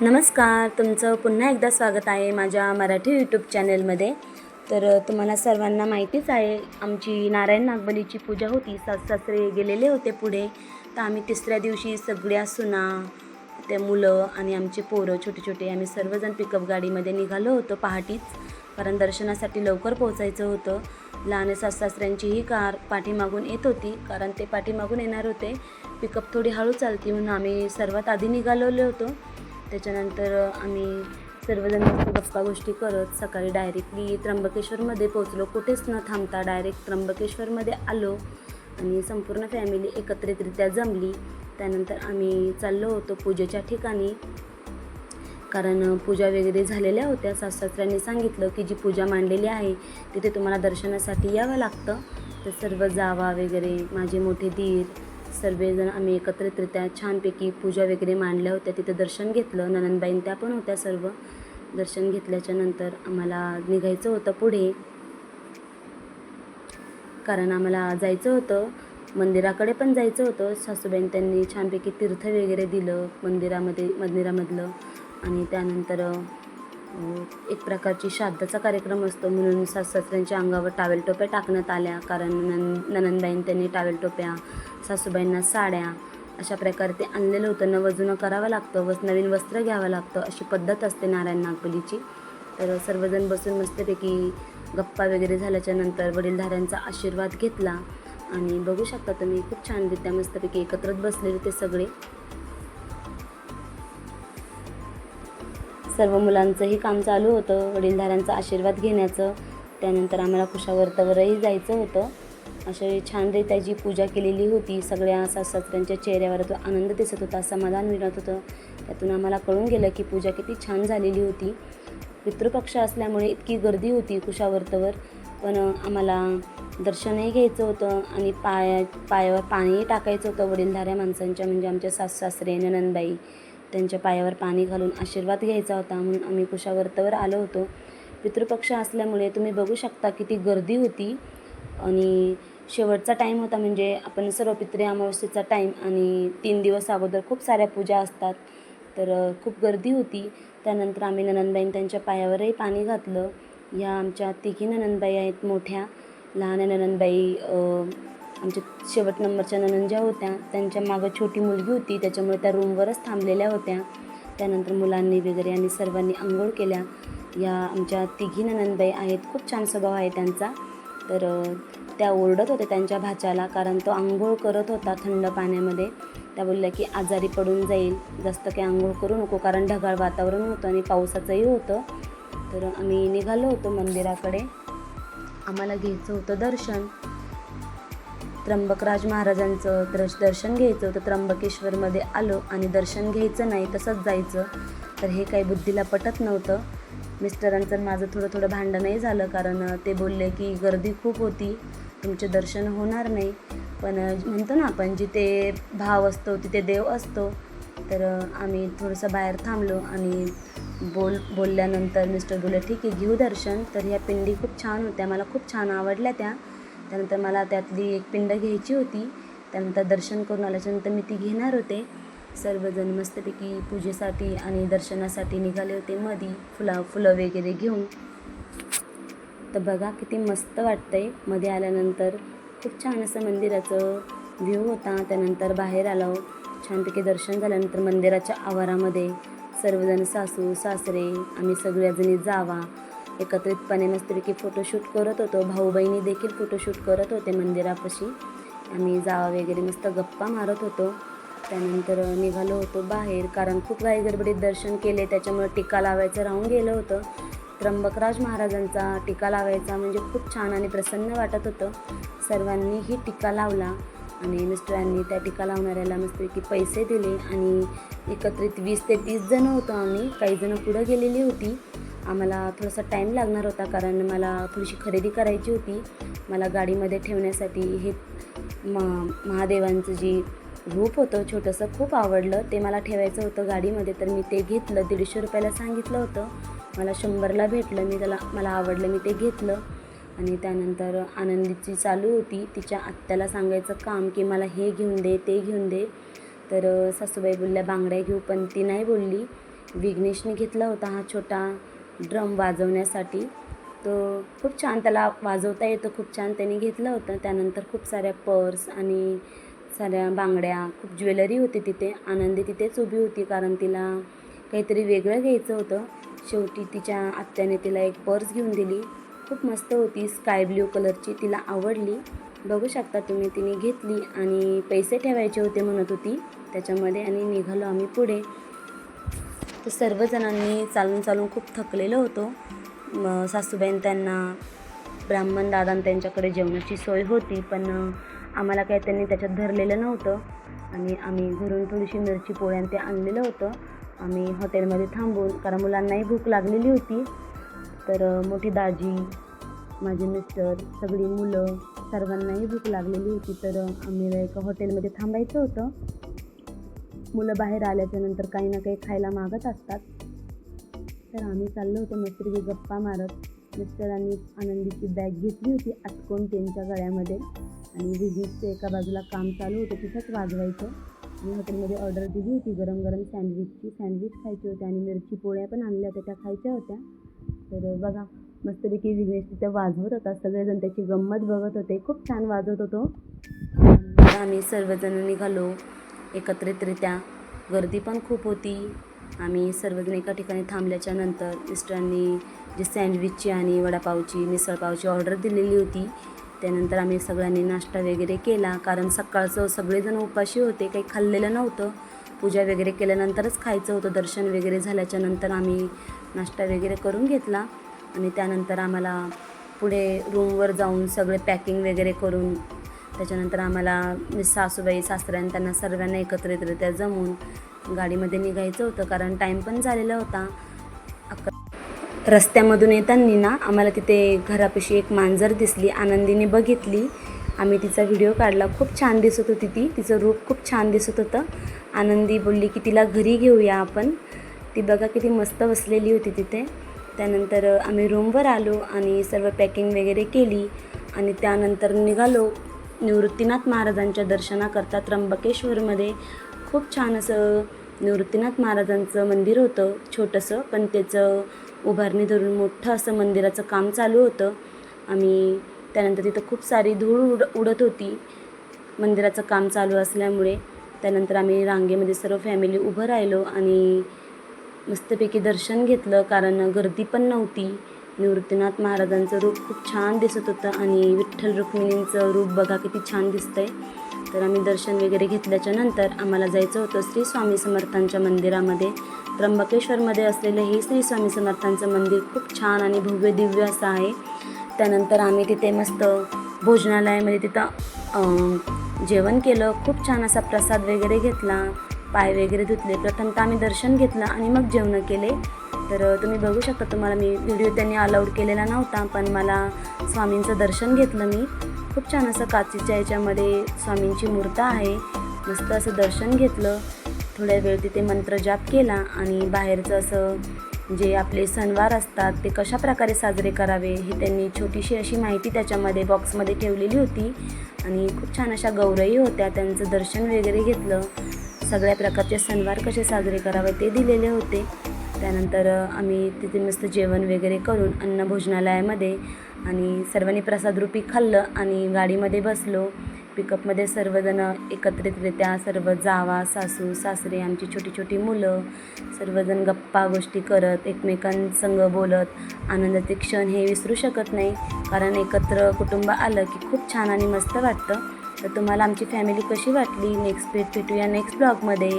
नमस्कार तुमचं पुन्हा एकदा स्वागत आहे माझ्या मराठी यूट्यूब चॅनलमध्ये तर तुम्हाला सर्वांना माहितीच आहे आमची नारायण नागबलीची पूजा होती. सास सासरे गेलेले होते पुढे. तर आम्ही तिसऱ्या दिवशी सगळ्या सुना ते मुलं आणि आमचे पोरं छोटे छोटे आम्ही सर्वजण पिकअप गाडीमध्ये निघालो होतो पहाटेच. कारण दर्शनासाठी लवकर पोहोचायचं होतं. लहान सास सासऱ्यांचीही कार पाठीमागून येत होती. कारण ते पाठीमागून येणार होते. पिकअप थोडी हळू चालती म्हणून आम्ही सर्वात आधी निघालेलो होतो. त्याच्यानंतर आम्ही सर्वजण मस्त गप्पा गोष्टी करत सकाळी डायरेक्टली त्र्यंबकेश्वरमध्ये पोचलो कुठेच न थांबता डायरेक्ट त्र्यंबकेश्वरमध्ये आलो आणि संपूर्ण फॅमिली एकत्रितरित्या जमली. त्यानंतर आम्ही चाललो होतो पूजेच्या ठिकाणी. कारण पूजा वगैरे झालेल्या होत्या. सासऱ्यांनी सांगितलं की जी पूजा मांडलेली आहे तिथे तुम्हाला दर्शनासाठी यावं लागतं. तर सर्व जावा वगैरे माझे मोठे दीर सर्वजण आम्ही एकत्रितरित्या छानपैकी पूजा वगैरे मांडल्या होत्या. तिथं दर्शन घेतलं. ननंदबाईन त्या पण होत्या सर्व. दर्शन घेतल्याच्या नंतर आम्हाला निघायचं होतं पुढे. कारण आम्हाला जायचं होतं. मंदिराकडे पण जायचं होतं. सासूबाईं त्यांनी छानपैकी तीर्थ वगैरे दिलं मंदिरामध्ये मंदिरामधलं. आणि त्यानंतर एक प्रकारची श्राद्धाचा कार्यक्रम असतो. म्हणून सासऱ्यांच्या अंगावर टावेल टोप्या टाकण्यात आल्या. कारण नन ननंदबाईं त्यांनी टावेल टोप्या सासूबाईंना साड्या अशा प्रकारे ते आणलेलं होतं. न जुनं करावं लागतं वस नवीन वस्त्र घ्यावं लागतं अशी पद्धत असते नारायण नागपलीची. तर सर्वजण बसून मस्तपैकी गप्पा वगैरे झाल्याच्यानंतर वडीलधाऱ्यांचा आशीर्वाद घेतला. आणि बघू शकता तुम्ही खूप छानरित्या मस्तपैकी एकत्रच बसलेले ते सगळे. सर्व मुलांचंही काम चालू होतं वडीलधाऱ्यांचा आशीर्वाद घेण्याचं. त्यानंतर आम्हाला कुशावर्तावरही जायचं होतं. अशी छानरीत्या जी पूजा केलेली होती. सगळ्या सासऱ्यांच्या चेहऱ्यावर तो आनंद दिसत होता समाधान मिळत होतं. त्यातून आम्हाला कळून गेलं की पूजा किती छान झालेली होती. पितृपक्ष असल्यामुळे इतकी गर्दी होती कुशावर्तवर पण आम्हाला दर्शनही घ्यायचं होतं आणि पाया पायावर पाणीही टाकायचं होतं. वडीलधाऱ्या माणसांच्या म्हणजे आमच्या सास सासरे ननंदबाई त्यांच्या पायावर पाणी घालून आशीर्वाद घ्यायचा होता म्हणून आम्ही कुशावर्तवर आलो होतो. पितृपक्ष असल्यामुळे तुम्ही बघू शकता किती गर्दी होती आणि शेवटचा टाईम होता म्हणजे आपण सर्व पित्रे अमावस्येचा टाईम आणि तीन दिवस अगोदर खूप साऱ्या पूजा असतात. तर खूप गर्दी होती. त्यानंतर आम्ही ननंदबाईं त्यांच्या पायावरही पाणी घातलं. या आमच्या तिघी ननंदबाई आहेत मोठ्या. लहान ननंदबाई आमच्या शेवट नंबरच्या ननंद ज्या होत्या. त्यांच्या मागं छोटी मुलगी होती. त्याच्यामुळे त्या रूमवरच थांबलेल्या होत्या. त्यानंतर मुलांनी वगैरे आणि सर्वांनी आंघोळ केल्या. या आमच्या तिघी ननंदबाई आहेत. खूप छान स्वभाव आहे त्यांचा. तर त्या ओरडत होत्या त्यांच्या भाच्याला कारण तो आंघोळ करत होता थंड पाण्यामध्ये. त्या बोलल्या की आजारी पडून जाईल. जास्त काही आंघोळ करू नको कारण ढगाळ वातावरण होतं आणि पावसाचंही होतं. तर आम्ही निघालो होतो मंदिराकडे. आम्हाला घ्यायचं होतं दर्शन. त्र्यंबकराज महाराजांचं दर्श दर्शन घ्यायचं होतं. त्र्यंबकेश्वरमध्ये आलो आणि दर्शन घ्यायचं नाही तसंच जायचं. तर हे काही बुद्धीला पटत नव्हतं. मिस्टरांचं माझं थोडं थोडं भांडणही झालं कारण ते बोलले की गर्दी खूप होती. तुमचे दर्शन होणार नाही. पण म्हणतो ना आपण जिथे भाव असतो तिथे देव असतो. तर आम्ही थोडंसं बाहेर थांबलो आणि बोल बोलल्यानंतर मिस्टर बोलले ठीक आहे घेऊ दर्शन. तर ह्या पिंडी खूप छान होत्या. मला खूप छान आवडल्या त्या. त्यानंतर मला त्यातली एक पिंड घ्यायची होती. त्यानंतर दर्शन करून आल्याच्यानंतर मी ती घेणार होते. सर्वजण मस्तपैकी पूजेसाठी आणि दर्शनासाठी निघाले होते मधी. फुला फुलं वगैरे घेऊन. तर बघा किती मस्त वाटतंय. मध्ये आल्यानंतर खूप छान असं मंदिराचं व्ह्यू होता. त्यानंतर बाहेर आलो. छानपैकी दर्शन झाल्यानंतर मंदिराच्या आवारामध्ये सर्वजण सासू सासरे आम्ही सगळ्याजणी जावा. एकत्रितपणे मस्तपैकी फोटोशूट करत होतो. भाऊ बहिणी देखील फोटोशूट करत होते मंदिरापाशी. आम्ही जावा वगैरे मस्त गप्पा मारत होतो. त्यानंतर निघालो होतो बाहेर कारण खूप घाई गडबडीत दर्शन केले. त्याच्यामुळे टिका लावायचं राहून गेलं होतं. त्र्यंबकराज महाराजांचा टीका लावायचा म्हणजे खूप छान आणि प्रसन्न वाटत होतं. सर्वांनीही टीका लावला आणि मिस्टरांनी त्या टीका लावणाऱ्याला मस्तपैकी पैसे दिले आणि एकत्रित वीस ते तीस जणं होतो आम्ही. काही जणं पुढं गेलेली होती. आम्हाला थोडासा टाईम लागणार होता कारण मला थोडीशी खरेदी करायची होती. मला गाडीमध्ये ठेवण्यासाठी हे मा महादेवांचं जी रूप होतं छोटंसं खूप आवडलं. ते मला ठेवायचं होतं गाडीमध्ये तर मी ते घेतलं. दीडशे रुपयाला सांगितलं होतं. मला शंभरला भेटलं मी त्याला मला आवडलं मी ते घेतलं. आणि त्यानंतर आनंदीची चालू होती. तिच्या आत्याला सांगायचं काम की मला हे घेऊन दे ते घेऊन दे. तर सासूबाई बोलल्या बांगड्या घेऊ पण ती नाही बोलली. विघ्नेशने घेतला होता हा छोटा ड्रम वाजवण्यासाठी. तो खूप छान त्याला वाजवता येतं खूप छान त्याने घेतलं होतं. त्यानंतर खूप साऱ्या पर्स आणि साऱ्या बांगड्या खूप ज्वेलरी होती तिथे. आनंदी तिथेच उभी होती कारण तिला काहीतरी वेगळं घ्यायचं होतं. शेवटी तिच्या आत्याने तिला एक पर्स घेऊन दिली. खूप मस्त होती स्काय ब्ल्यू कलरची तिला आवडली. बघू शकता तुम्ही तिने घेतली आणि पैसे ठेवायचे होते म्हणत होती. त्याच्यामध्ये आणि निघालो आम्ही पुढे. तर सर्वजणांनी चालून चालून खूप थकलेलो होतो. मग सासूबाईन त्यांना ब्राह्मण दादा त्यांच्याकडे जेवणाची सोय होती पण आम्हाला काही त्यांनी त्याच्यात धरलेलं नव्हतं. आणि आम्ही घरून थोडीशी मिरची पोळ्या आणि ते आणलेलं होतं. आम्ही हॉटेलमध्ये थांबून कारण मुलांनाही भूक लागलेली होती. तर मोठी दाजी माझे मिस्टर सगळी मुलं सर्वांनाही भूक लागलेली होती. तर आम्ही एका हॉटेलमध्ये थांबायचं होतं. मुलं बाहेर आल्याच्यानंतर काही ना काही खायला मागत असतात. तर आम्ही चाललो होतो मस्तपैकी गप्पा मारत. मिस्टरांनी आनंदीची बॅग घेतली होती आटकून त्यांच्या गळ्यामध्ये. आणि विजिटचं एका बाजूला काम चालू होतं तिथंच वाजवायचं. मी हॉटेलमध्ये ऑर्डर दिली होती. गरम गरम सँडविचची सँडविच खायची होती आणि मिरची पोळ्या पण आणल्या होत्या त्या खायच्या होत्या. तर बघा मस्तपैकी विघ्नेश तिथं वाजवत होता. सगळेजण त्याची गंमत बघत होते. खूप छान वाजवत होतो. आम्ही सर्वजण निघालो. एकत्रितरित्या गर्दी पण खूप होती. आम्ही सर्वजण एका ठिकाणी थांबल्याच्या नंतर मिस्टरांनी जी सँडविचची आणि वडापावची मिसळपावची ऑर्डर दिलेली होती त्यानंतर आम्ही सगळ्यांनी नाश्ता वगैरे केला. कारण सकाळचं सगळेजण उपाशी होते काही खाल्लेलं नव्हतं. पूजा वगैरे केल्यानंतरच खायचं होतं. दर्शन वगैरे झाल्याच्यानंतर आम्ही नाश्ता वगैरे करून घेतला. आणि त्यानंतर आम्हाला पुढे रूमवर जाऊन सगळे पॅकिंग वगैरे करून त्याच्यानंतर आम्हाला मी सासूबाई सासऱ्यां त्यांना सर्वांना एकत्रितरित्या जमून गाडीमध्ये निघायचं होतं. कारण टाईम पण झालेला होता. रस्त्यामधून येताना ना आम्हाला तिथे घरापाशी एक मांजर दिसली आनंदीने बघितली. आम्ही तिचा व्हिडिओ काढला. खूप छान दिसत होती ती. तिचं रूप खूप छान दिसत होतं. आनंदी बोलली की तिला घरी घेऊया आपण. ती बघा किती मस्त बसलेली होती तिथे. त्यानंतर आम्ही रूमवर आलो आणि सर्व पॅकिंग वगैरे केली आणि त्यानंतर निघालो. निवृत्तीनाथ महाराजांच्या दर्शनाकरता त्र्यंबकेश्वरमध्ये. खूप छान असं निवृत्तीनाथ महाराजांचं मंदिर होतं छोटंसं पण त्याचं उभारणी धरून मोठं असं मंदिराचं काम चालू होतं. आम्ही त्यानंतर तिथं खूप सारी धूळ उड उडत होती. मंदिराचं काम चालू असल्यामुळे त्यानंतर आम्ही रांगेमध्ये सर्व फॅमिली उभं राहिलो आणि मस्तपैकी दर्शन घेतलं कारण गर्दी पण नव्हती. निवृत्तीनाथ महाराजांचं रूप खूप छान दिसत होतं आणि विठ्ठल रुक्मिणींचं रूप बघा किती छान दिसतंय. तर आम्ही दर्शन वगैरे घेतल्याच्या नंतर आम्हाला जायचं होतं श्री स्वामी समर्थांच्या मंदिरामध्ये. त्र्यंबकेश्वरमध्ये असलेलं हे श्री स्वामी समर्थांचं मंदिर खूप छान आणि भव्य दिव्य असं आहे. त्यानंतर आम्ही तिथे मस्त भोजनालयामध्ये तिथं जेवण केलं. खूप छान असा प्रसाद वगैरे घेतला. पाय वगैरे धुतले. प्रथमतः आम्ही दर्शन घेतलं आणि मग जेवणं केले. तर तुम्ही बघू शकता तुम्हाला मी व्हिडिओ त्यांनी अलाउड केलेला नव्हता पण मला स्वामींचं दर्शन घेतलं मी. खूप छान असं काचीच्या याच्यामध्ये स्वामींची मूर्त आहे. मस्त असं दर्शन घेतलं. थोड्या वेळ तिथे मंत्रजाप केला आणि बाहेरचं असं जे आपले सणवार असतात ते कशा प्रकारे साजरे करावे हे त्यांनी छोटीशी अशी माहिती त्याच्यामध्ये बॉक्समध्ये ठेवलेली होती. आणि खूप छान अशा गौरई होत्या. त्यांचं दर्शन वगैरे घेतलं. सगळ्या प्रकारचे सणवार कसे साजरे करावे ते दिलेले होते. त्यानंतर आम्ही तिथे मस्त जेवण वगैरे करून अन्न भोजनालयामध्ये आणि सर्वांनी प्रसादरूपी खाल्लं आणि गाडीमध्ये बसलो. पिकअपमध्ये सर्वजणं एकत्रितरित्या सर्व जावा सासू सासरे आमची छोटी छोटी मुलं सर्वजण गप्पा गोष्टी करत एकमेकांसंग बोलत. आनंदाचे क्षण हे विसरू शकत नाही कारण एकत्र कुटुंब आलं की खूप छान आणि मस्त वाटतं. तर तुम्हाला आमची फॅमिली कशी वाटली? नेक्स्ट भेट भेटूया नेक्स्ट ब्लॉगमध्ये